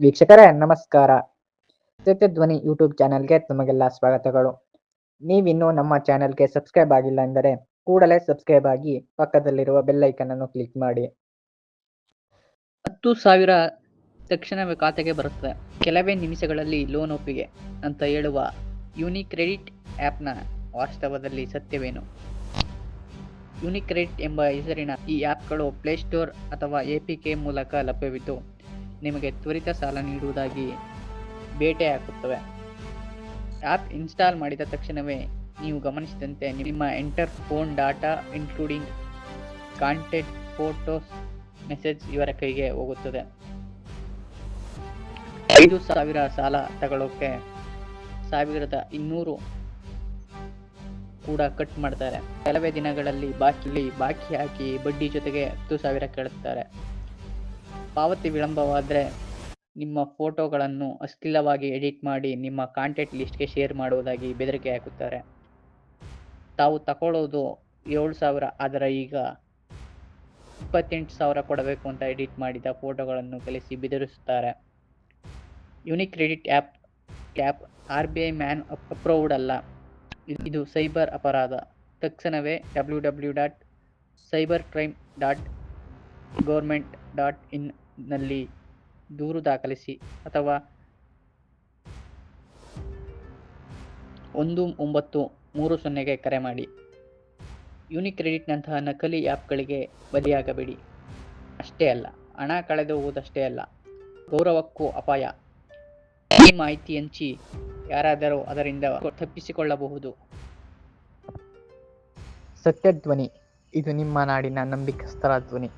ವೀಕ್ಷಕರೇ, ನಮಸ್ಕಾರ. ಸತ್ಯಧ್ವನಿ ಯೂಟ್ಯೂಬ್ ಚಾನೆಲ್ಗೆ ತಮಗೆಲ್ಲ ಸ್ವಾಗತಗಳು. ನೀವಿನ್ನೂ ನಮ್ಮ ಚಾನೆಲ್ಗೆ ಸಬ್ಸ್ಕ್ರೈಬ್ ಆಗಿಲ್ಲ ಎಂದರೆ ಕೂಡಲೇ ಸಬ್ಸ್ಕ್ರೈಬ್ ಆಗಿ ಪಕ್ಕದಲ್ಲಿರುವ ಬೆಲ್ ಐಕನ್ ಅನ್ನು ಕ್ಲಿಕ್ ಮಾಡಿ. ಹತ್ತು ಸಾವಿರ ತಕ್ಷಣವೇ ಖಾತೆಗೆ ಬರುತ್ತದೆ ಕೆಲವೇ ನಿಮಿಷಗಳಲ್ಲಿ ಲೋನ್ ಒಪ್ಪಿಗೆ ಅಂತ ಹೇಳುವ ಯೂನಿಕ್ ಕ್ರೆಡಿಟ್ ಆ್ಯಪ್ನ ವಾಸ್ತವದಲ್ಲಿ ಸತ್ಯವೇನು? ಯೂನಿಕ್ ಕ್ರೆಡಿಟ್ ಎಂಬ ಹೆಸರಿನ ಈ ಆ್ಯಪ್ಗಳು ಪ್ಲೇಸ್ಟೋರ್ ಅಥವಾ ಎ ಪಿ ಕೆ ಮೂಲಕ ಲಭ್ಯವಿದ್ದು ನಿಮಗೆ ತ್ವರಿತ ಸಾಲ ನೀಡುವುದಾಗಿ ಬೇಟೆ ಹಾಕುತ್ತವೆ. ಆ್ಯಪ್ ಇನ್ಸ್ಟಾಲ್ ಮಾಡಿದ ತಕ್ಷಣವೇ ನೀವು ಗಮನಿಸಿದಂತೆ ನಿಮ್ಮ entire phone data, including contact photos, message ಇವರ ಕೈಗೆ ಹೋಗುತ್ತದೆ. ಐದು ಸಾವಿರ ಸಾಲ ತಗೊಳ್ಳೋಕ್ಕೆ ಸಾವಿರದ ಇನ್ನೂರು ಕೂಡ ಕಟ್ ಮಾಡ್ತಾರೆ. ಕೆಲವೇ ದಿನಗಳಲ್ಲಿ ಬಾಕಿ ಬಾಕಿ ಹಾಕಿ ಬಡ್ಡಿ ಜೊತೆಗೆ ಹತ್ತು ಸಾವಿರ ಕೇಳುತ್ತಾರೆ. ಪಾವತಿ ವಿಳಂಬವಾದರೆ ನಿಮ್ಮ ಫೋಟೋಗಳನ್ನು ಅಶ್ಲೀಲವಾಗಿ ಎಡಿಟ್ ಮಾಡಿ ನಿಮ್ಮ ಕಾಂಟ್ಯಾಕ್ಟ್ ಲಿಸ್ಟ್ಗೆ ಶೇರ್ ಮಾಡುವುದಾಗಿ ಬೆದರಿಕೆ ಹಾಕುತ್ತಾರೆ. ತಾವು ತಗೊಳ್ಳೋದು ಏಳು ಸಾವಿರ, ಆದರೆ ಈಗ ಇಪ್ಪತ್ತೆಂಟು ಸಾವಿರ ಕೊಡಬೇಕು ಅಂತ ಎಡಿಟ್ ಮಾಡಿದ ಫೋಟೋಗಳನ್ನು ಕಲಿಸಿ ಬೆದರಿಸುತ್ತಾರೆ. Unique credit app cap R B I man approved ಅಲ್ಲ. ಇದು- ಇದು ಸೈಬರ್ ಅಪರಾಧ. ತಕ್ಷಣವೇ W W dot cyber crime dot government dot ಇನ್ನಲ್ಲಿ ದೂರು ದಾಖಲಿಸಿ ಅಥವಾ ಒಂದು ಒಂಬತ್ತು ಮೂರು ಸೊನ್ನೆಗೆ ಕರೆ ಮಾಡಿ. ಯುನಿಕ್ರೆಡಿಟ್ನಂತಹ ನಕಲಿ ಆ್ಯಪ್ಗಳಿಗೆ ಬಲಿಯಾಗಬೇಡಿ. ಅಷ್ಟೇ ಅಲ್ಲ, ಹಣ ಕಳೆದು ಹೋಗುವುದಷ್ಟೇ ಅಲ್ಲ, ಗೌರವಕ್ಕೂ ಅಪಾಯ. ಈ ಮಾಹಿತಿ ಹಂಚಿ ಯಾರಾದರೂ ಅದರಿಂದ ತಪ್ಪಿಸಿಕೊಳ್ಳಬಹುದು. ಸತ್ಯಧ್ವನಿ ಇದು ನಿಮ್ಮ ನಾಡಿನ ನಂಬಿಕಸ್ಥರ ಧ್ವನಿ.